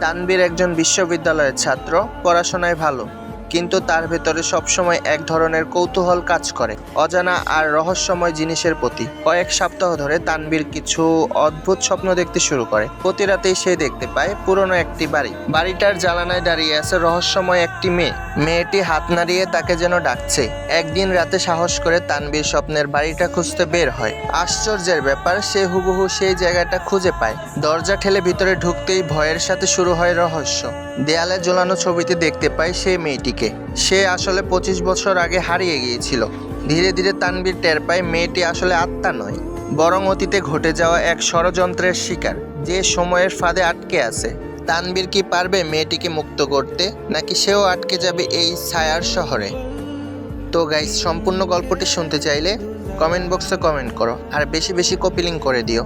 তানবীর একজন বিশ্ববিদ্যালয়ের ছাত্র পড়াশোনায় ভালো। কিন্তু তার ভেতরে সবসময় এক ধরনের কৌতূহল কাজ করে, অজানা আর রহস্যময় জিনিসের প্রতি। কয়েক সপ্তাহ ধরে তানবীর কিছু অদ্ভুত স্বপ্ন দেখতে শুরু করে। প্রতি রাতেই সে দেখতে পায় পুরনো একটি বাড়ি। বাড়িটার জ্বালানায় দাঁড়িয়ে আছে রহস্যময় একটি মেয়ে। মেয়েটি হাত নাড়িয়ে তাকে যেন ডাকছে। একদিন রাতে সাহস করে তানবীর স্বপ্নের বাড়িটা খুঁজতে বের হয়। আশ্চর্যের ব্যাপার, সে হুবহু সেই জায়গাটা খুঁজে পায়। দরজা ঠেলে ভিতরে ঢুকতেই ভয়ের সাথে শুরু হয় রহস্য। দেয়ালে ঝোলানো ছবিতে দেখতে পায় সেই মেয়েটিকে সে আসলে পঁচিশ বছর আগে হারিয়ে গিয়েছিল। ধীরে ধীরে তানবীর টের পায় মেয়েটি আসলে আত্মা নয়, বরং অতীতে ঘটে যাওয়া এক ষড়যন্ত্রের শিকার, যে সময়ের ফাঁদে আটকে আছে। তানবীর কি পারবে মেয়েটিকে মুক্ত করতে, নাকি সেও আটকে যাবে এই ছায়ার শহরে? তো গাইস সম্পূর্ণ গল্পটি শুনতে চাইলে কমেন্ট বক্সে কমেন্ট করো, আর বেশি বেশি কপি লিঙ্ক করে দিও।